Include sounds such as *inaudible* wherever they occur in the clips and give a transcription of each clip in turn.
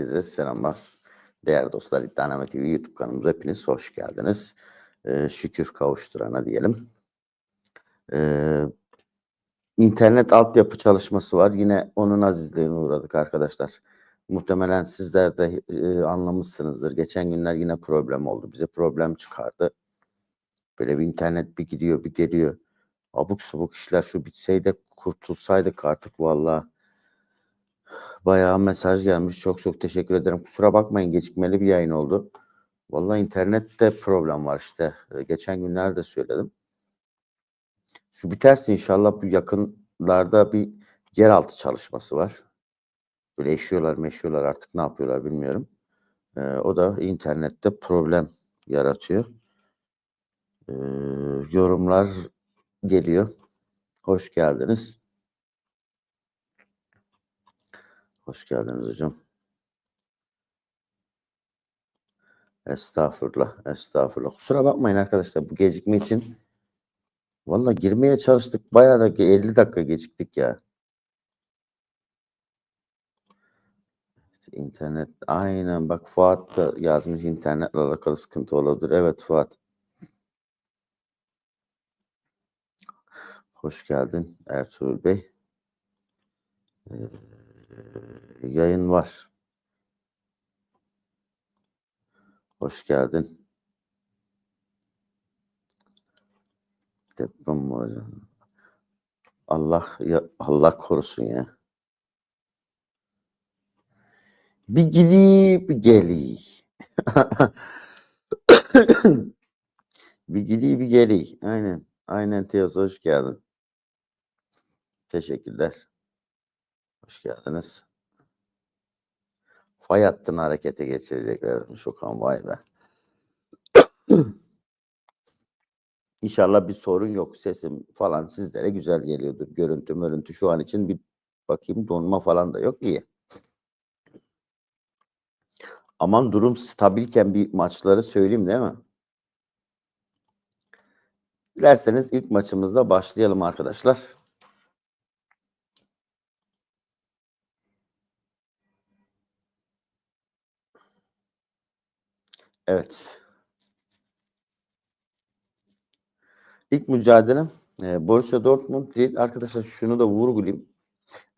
Herkese selamlar. Değerli dostlar İddianame TV YouTube kanalımıza hepiniz hoş geldiniz. Ee, şükür kavuşturana diyelim. Ee, internet altyapı çalışması var. Yine onun azizliğine uğradık arkadaşlar. Muhtemelen sizler de e, anlamışsınızdır. Geçen günler yine problem oldu. Bize problem çıkardı. Böyle bir internet bir gidiyor bir geliyor. Abuk subuk işler şu bitseydi kurtulsaydık artık vallahi. Bayağı mesaj gelmiş. Çok çok teşekkür ederim. Kusura bakmayın gecikmeli bir yayın oldu. Vallahi internette problem var işte. Ee, Geçen günlerde söyledim. Şu biterse inşallah bu yakınlarda bir yeraltı çalışması var. Böyle eşiyorlar meşiyorlar artık ne yapıyorlar bilmiyorum. Ee, o da internette problem yaratıyor. Ee, yorumlar geliyor. Hoş geldiniz. Hoş geldiniz hocam. Estağfurullah, estağfurullah. Kusura bakmayın arkadaşlar bu gecikme için. Valla girmeye çalıştık. Bayağı da 50 dakika geciktik ya. İnternet aynen bak Fuat da yazmış internetle alakalı sıkıntı olabilir. Evet Fuat. Hoş geldin Ertuğrul Bey. Ee, yayın var. Hoş geldin. Deprem mi hocam? Allah ya Allah korusun ya. Bir gidip geli. *coughs* bir gidip geli. Aynen. Aynen Teos hoş geldin. Teşekkürler. Hoş geldiniz. Fay hattını harekete geçirecekler. Şokan vay be. *clears throat* İnşallah bir sorun yok. Sesim falan sizlere güzel geliyordur. Görüntü mörüntü şu an için bir bakayım donma falan da yok. iyi. Aman durum stabilken bir maçları söyleyeyim değil mi? Dilerseniz ilk maçımızda başlayalım arkadaşlar. Evet. İlk mücadelem e, Borussia Dortmund değil. Arkadaşlar şunu da vurgulayayım.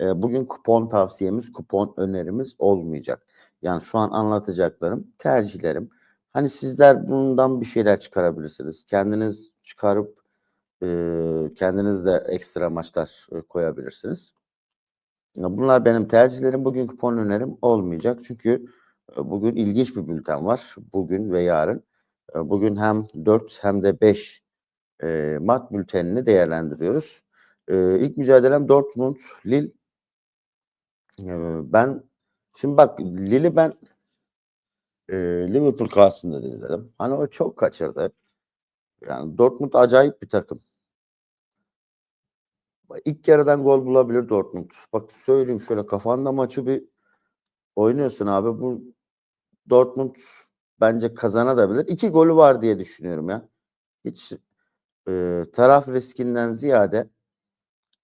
E, bugün kupon tavsiyemiz, kupon önerimiz olmayacak. Yani şu an anlatacaklarım, tercihlerim. Hani sizler bundan bir şeyler çıkarabilirsiniz. Kendiniz çıkarıp e, kendiniz de ekstra maçlar e, koyabilirsiniz. Ya Bunlar benim tercihlerim. Bugün kupon önerim olmayacak. Çünkü bugün ilginç bir bülten var. Bugün ve yarın. E, Bugün hem 4 hem de 5 e, maç bültenini değerlendiriyoruz. E, ilk mücadelem Dortmund, Lille. E, ben şimdi bak Lille'i ben e, Liverpool karşısında da izledim. Hani o çok kaçırdı. Yani Dortmund acayip bir takım. İlk yarıdan gol bulabilir Dortmund. Bak söyleyeyim şöyle kafanda maçı bir oynuyorsun abi. Bu Dortmund bence kazanabilir. İki golü var diye düşünüyorum ya. Hiç e, taraf riskinden ziyade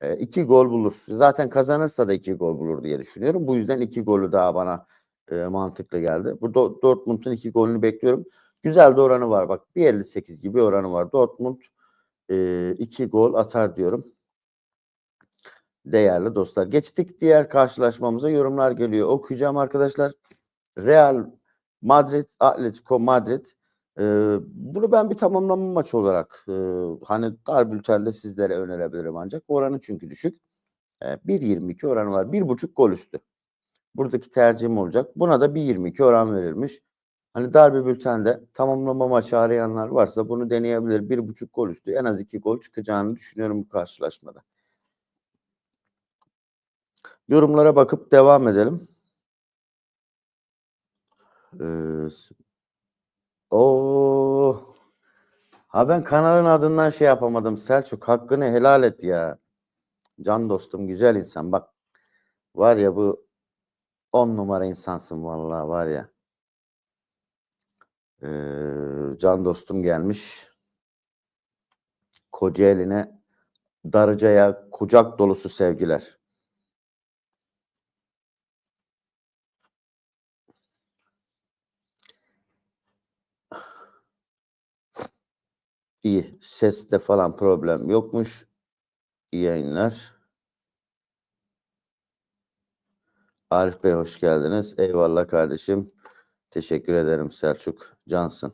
e, iki gol bulur. Zaten kazanırsa da iki gol bulur diye düşünüyorum. Bu yüzden iki golü daha bana e, mantıklı geldi. Bu Do- Dortmund'un iki golünü bekliyorum. Güzel de oranı var. Bak 1.58 gibi oranı var. Dortmund e, iki gol atar diyorum. Değerli dostlar. Geçtik diğer karşılaşmamıza yorumlar geliyor. Okuyacağım arkadaşlar. Real Madrid, Atletico Madrid. Ee, bunu ben bir tamamlama maçı olarak e, hani dar bültende sizlere önerebilirim ancak oranı çünkü düşük. E, 1.22 oranı var. 1.5 gol üstü. Buradaki tercihim olacak. Buna da 1.22 oran verilmiş. Hani dar bir bültende tamamlama maçı arayanlar varsa bunu deneyebilir. 1.5 gol üstü en az 2 gol çıkacağını düşünüyorum bu karşılaşmada. Yorumlara bakıp devam edelim. Ee, o ha ben kanalın adından şey yapamadım. Selçuk hakkını helal et ya. Can dostum güzel insan. Bak var ya bu on numara insansın vallahi var ya. Ee, can dostum gelmiş. Kocaeli'ne Darıca'ya kucak dolusu sevgiler. İyi. Seste falan problem yokmuş. İyi yayınlar. Arif Bey hoş geldiniz. Eyvallah kardeşim. Teşekkür ederim Selçuk Cansın.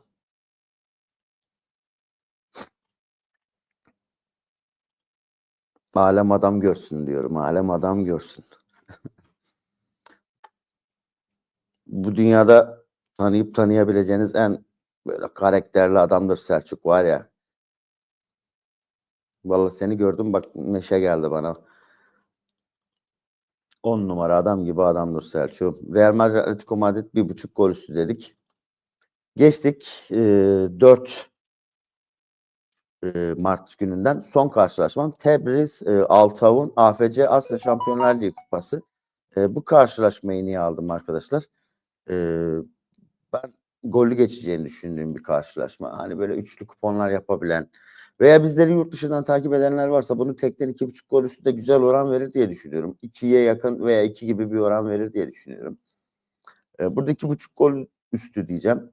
Alem adam görsün diyorum. Alem adam görsün. *laughs* Bu dünyada tanıyıp tanıyabileceğiniz en böyle karakterli adamdır Selçuk var ya. Vallahi seni gördüm bak neşe geldi bana. 10 numara adam gibi adamdır Selçuk. Real Madrid Atletico Madrid bir buçuk gol üstü dedik. Geçtik e, 4 e, Mart gününden son karşılaşmam Tebriz e, Altavun AFC Asya Şampiyonlar Ligi Kupası. E, bu karşılaşmayı niye aldım arkadaşlar? E, ben gollü geçeceğini düşündüğüm bir karşılaşma. Hani böyle üçlü kuponlar yapabilen veya bizleri yurt dışından takip edenler varsa bunu tekten iki buçuk gol üstü de güzel oran verir diye düşünüyorum. 2'ye yakın veya 2 gibi bir oran verir diye düşünüyorum. E, burada iki buçuk gol üstü diyeceğim.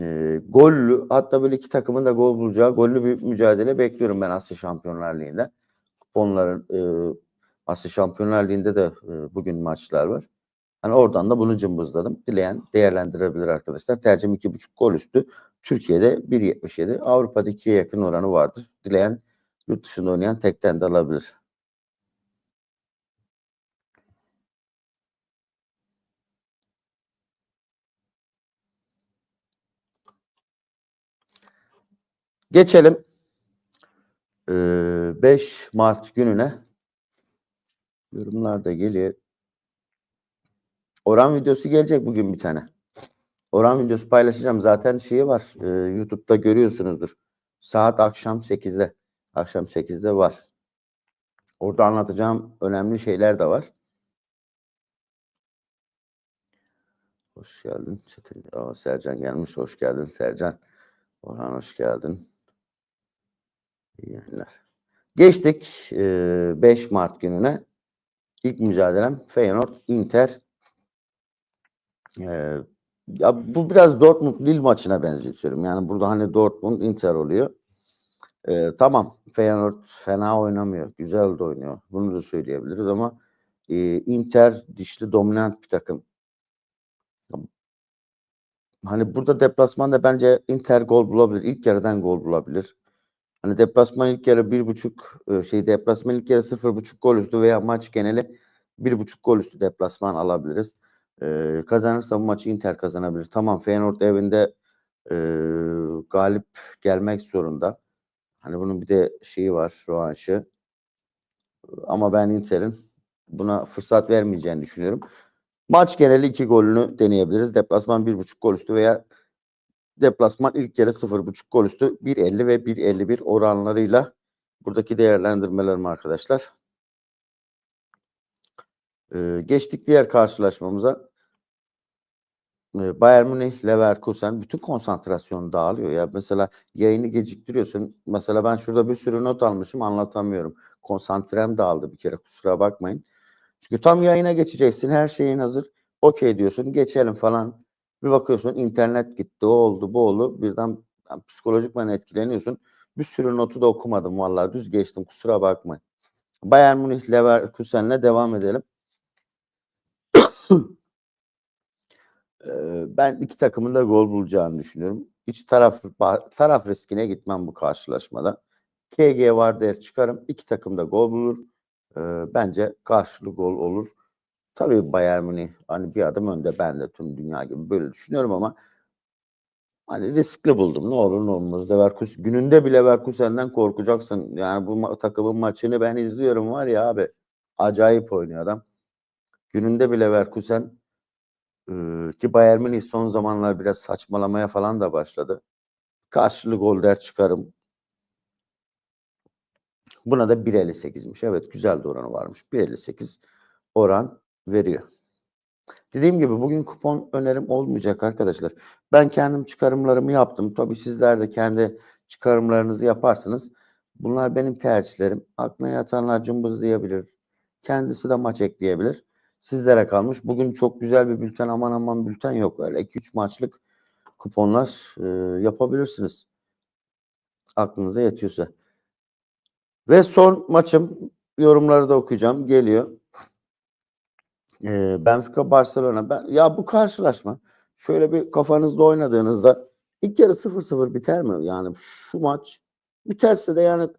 E, gollü hatta böyle iki takımın da gol bulacağı gollü bir mücadele bekliyorum ben Asya Şampiyonlar Ligi'nde. Kuponların e, Asya Şampiyonlar Ligi'nde de e, bugün maçlar var. Hani oradan da bunu cımbızladım. Dileyen değerlendirebilir arkadaşlar. Tercihim 2.5 gol üstü. Türkiye'de 1.77. Avrupa'da 2'ye yakın oranı vardır. Dileyen yurt dışında oynayan tekten de alabilir. Geçelim. Ee, 5 Mart gününe yorumlar da geliyor. Oran videosu gelecek bugün bir tane. Oran videosu paylaşacağım. Zaten şeyi var. E, YouTube'da görüyorsunuzdur. Saat akşam 8'de. Akşam 8'de var. Orada anlatacağım önemli şeyler de var. Hoş geldin. Aa, Sercan gelmiş. Hoş geldin Sercan. Orhan hoş geldin. İyi yayınlar. Geçtik 5 Mart gününe. İlk mücadelem Feyenoord Inter. Ee, ya bu biraz Dortmund Lille maçına benzetiyorum. Yani burada hani Dortmund Inter oluyor. Ee, tamam Feyenoord fena oynamıyor. Güzel de oynuyor. Bunu da söyleyebiliriz ama e, Inter dişli dominant bir takım. Hani burada deplasmanda bence Inter gol bulabilir. İlk yarıdan gol bulabilir. Hani deplasman ilk yarı bir buçuk şey deplasman ilk yarı sıfır buçuk gol üstü veya maç geneli bir buçuk gol üstü deplasman alabiliriz. Ee, kazanırsa bu maçı Inter kazanabilir. Tamam Feyenoord evinde e, galip gelmek zorunda. Hani bunun bir de şeyi var rövanşı. Ama ben Inter'in buna fırsat vermeyeceğini düşünüyorum. Maç geneli iki golünü deneyebiliriz. Deplasman bir buçuk gol üstü veya deplasman ilk yarı sıfır buçuk gol üstü 1.50 ve 1.51 oranlarıyla buradaki değerlendirmelerim arkadaşlar. Ee, geçtik diğer karşılaşmamıza. Bayern Münih, Leverkusen bütün konsantrasyon dağılıyor ya. Mesela yayını geciktiriyorsun. Mesela ben şurada bir sürü not almışım anlatamıyorum. Konsantrem dağıldı bir kere kusura bakmayın. Çünkü tam yayına geçeceksin. Her şeyin hazır. Okey diyorsun. Geçelim falan. Bir bakıyorsun internet gitti. O oldu bu oldu. Birden yani psikolojikman etkileniyorsun. Bir sürü notu da okumadım vallahi düz geçtim kusura bakmayın. Bayern Münih Leverkusen'le devam edelim. Ben iki takımın da gol bulacağını düşünüyorum. Hiç taraf taraf riskine gitmem bu karşılaşmada. KG var der çıkarım. İki takım da gol bulur. bence karşılığı gol olur. Tabii Bayern Münih hani bir adım önde ben de tüm dünya gibi böyle düşünüyorum ama hani riskli buldum. Ne olur ne olmaz. Leverkusen gününde bile Leverkusen'den korkacaksın. Yani bu takımın maçını ben izliyorum var ya abi. Acayip oynuyor adam. Gününde bile Leverkusen ee, ki Bayern Münih son zamanlar biraz saçmalamaya falan da başladı. Karşılığı gol der çıkarım. Buna da 1.58'miş. Evet güzel de oranı varmış. 1.58 oran veriyor. Dediğim gibi bugün kupon önerim olmayacak arkadaşlar. Ben kendim çıkarımlarımı yaptım. Tabii sizler de kendi çıkarımlarınızı yaparsınız. Bunlar benim tercihlerim. Aklına yatanlar cımbızlayabilir. Kendisi de maç ekleyebilir sizlere kalmış. Bugün çok güzel bir bülten aman aman bülten yok. Öyle 2-3 maçlık kuponlar e, yapabilirsiniz. Aklınıza yatıyorsa. Ve son maçım yorumları da okuyacağım. Geliyor. Ee, Benfica Barcelona. Ben, ya bu karşılaşma şöyle bir kafanızda oynadığınızda ilk yarı 0-0 biter mi? Yani şu maç biterse de yani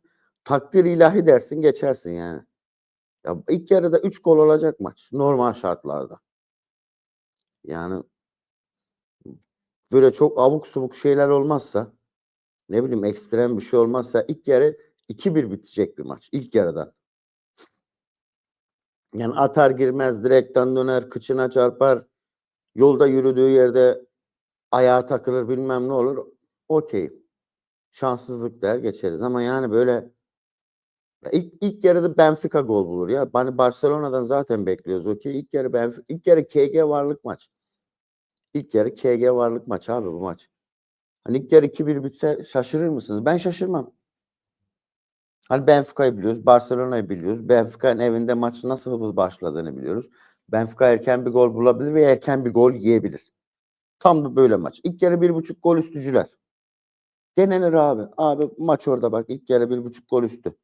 takdir ilahi dersin geçersin yani. Ya ilk yarıda 3 gol olacak maç normal şartlarda. Yani böyle çok abuk subuk şeyler olmazsa ne bileyim ekstrem bir şey olmazsa ilk yarı 2-1 bitecek bir maç ilk yarıdan. Yani atar girmez direkten döner kıçına çarpar yolda yürüdüğü yerde ayağa takılır bilmem ne olur. Okey. Şanssızlık der geçeriz ama yani böyle ilk, ilk yarıda Benfica gol bulur ya. Hani Barcelona'dan zaten bekliyoruz. Okey. İlk yarı Benfica, ilk yarı KG varlık maç. İlk yarı KG varlık maç abi bu maç. Hani ilk yarı 2-1 bitse şaşırır mısınız? Ben şaşırmam. Hani Benfica'yı biliyoruz, Barcelona'yı biliyoruz. Benfica'nın evinde maç nasıl başladığını biliyoruz. Benfica erken bir gol bulabilir ve erken bir gol yiyebilir. Tam da böyle maç. İlk yarı bir buçuk gol üstücüler. Denenir abi. Abi maç orada bak ilk yarı bir buçuk gol üstü.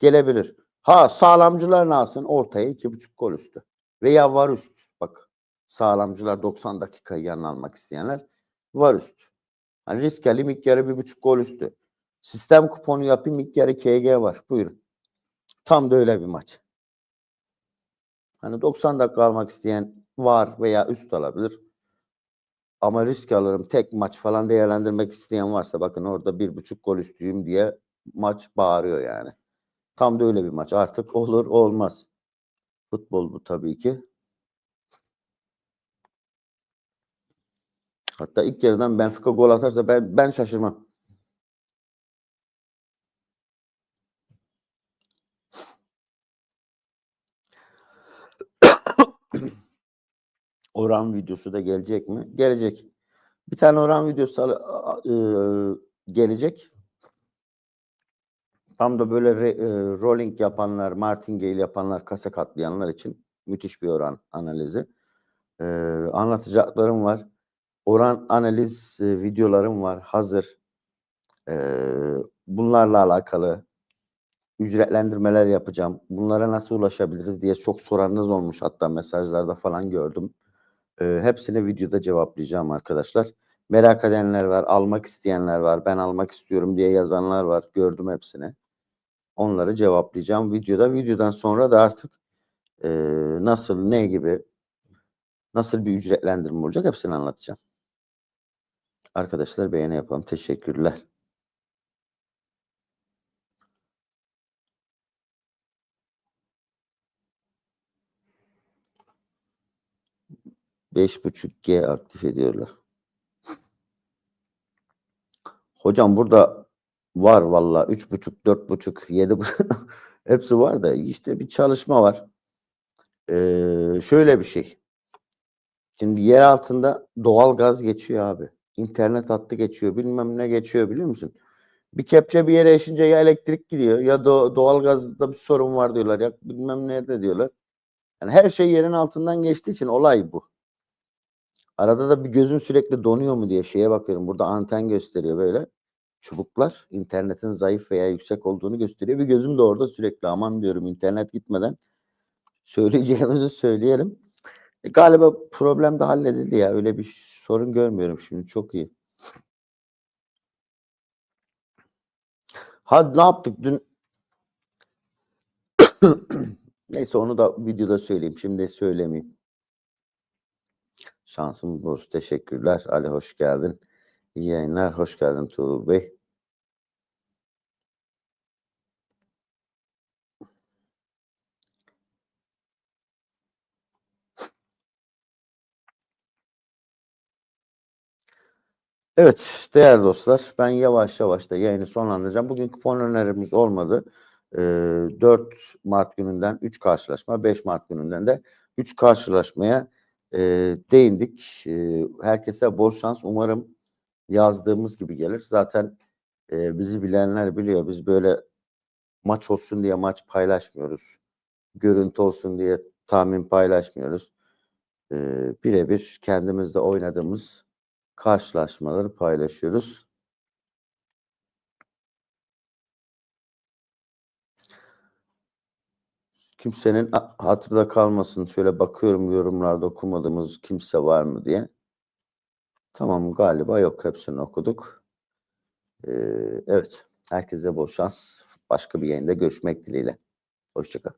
Gelebilir. Ha sağlamcılar ne yapsın? Ortaya iki buçuk gol üstü. Veya var üst. Bak sağlamcılar 90 dakikayı yanına almak isteyenler var üst. Hani risk alayım ilk yarı bir buçuk gol üstü. Sistem kuponu yapayım ilk yarı KG var. Buyurun. Tam da öyle bir maç. Hani 90 dakika almak isteyen var veya üst alabilir. Ama risk alırım. Tek maç falan değerlendirmek isteyen varsa bakın orada bir buçuk gol üstüyüm diye maç bağırıyor yani. Tam da öyle bir maç. Artık olur olmaz. Futbol bu tabii ki. Hatta ilk yarıdan Benfica gol atarsa ben ben şaşırmam. Oran videosu da gelecek mi? Gelecek. Bir tane oran videosu e, gelecek. Tam da böyle re, e, rolling yapanlar, martingale yapanlar, kasa katlayanlar için müthiş bir oran analizi. E, anlatacaklarım var. Oran analiz e, videolarım var. Hazır. E, bunlarla alakalı ücretlendirmeler yapacağım. Bunlara nasıl ulaşabiliriz diye çok soranınız olmuş. Hatta mesajlarda falan gördüm. E, hepsini videoda cevaplayacağım arkadaşlar. Merak edenler var, almak isteyenler var, ben almak istiyorum diye yazanlar var. Gördüm hepsini. Onları cevaplayacağım videoda. Videodan sonra da artık e, nasıl, ne gibi, nasıl bir ücretlendirme olacak hepsini anlatacağım. Arkadaşlar beğeni yapalım. Teşekkürler. Beş buçuk G aktif ediyorlar. Hocam burada var valla üç buçuk, dört buçuk, yedi buçuk *laughs* hepsi var da işte bir çalışma var. Ee, şöyle bir şey. Şimdi yer altında doğal gaz geçiyor abi. İnternet hattı geçiyor. Bilmem ne geçiyor biliyor musun? Bir kepçe bir yere eşince ya elektrik gidiyor ya do- doğal gazda bir sorun var diyorlar ya bilmem nerede diyorlar. Yani her şey yerin altından geçtiği için olay bu. Arada da bir gözüm sürekli donuyor mu diye şeye bakıyorum. Burada anten gösteriyor böyle. Çubuklar internetin zayıf veya yüksek olduğunu gösteriyor. Bir gözüm de orada sürekli aman diyorum internet gitmeden söyleyeceğimizi söyleyelim. E, galiba problem de halledildi ya. Öyle bir sorun görmüyorum şimdi. Çok iyi. Hadi ne yaptık dün? *coughs* Neyse onu da videoda söyleyeyim. Şimdi söylemeyeyim. Şansım boz. Teşekkürler. Ali hoş geldin. İyi yayınlar. Hoş geldin Tuğrul Bey. Evet değerli dostlar ben yavaş yavaş da yayını sonlandıracağım. Bugün kupon önerimiz olmadı. Ee, 4 Mart gününden 3 karşılaşma, 5 Mart gününden de 3 karşılaşmaya e, değindik. E, herkese bol şans. Umarım yazdığımız gibi gelir. Zaten e, bizi bilenler biliyor. Biz böyle maç olsun diye maç paylaşmıyoruz. Görüntü olsun diye tahmin paylaşmıyoruz. E, Birebir kendimizde oynadığımız karşılaşmaları paylaşıyoruz. Kimsenin hatırda kalmasın. Şöyle bakıyorum yorumlarda okumadığımız kimse var mı diye. Tamam galiba yok. Hepsini okuduk. Ee, evet. Herkese bol şans. Başka bir yayında görüşmek dileğiyle. Hoşçakal.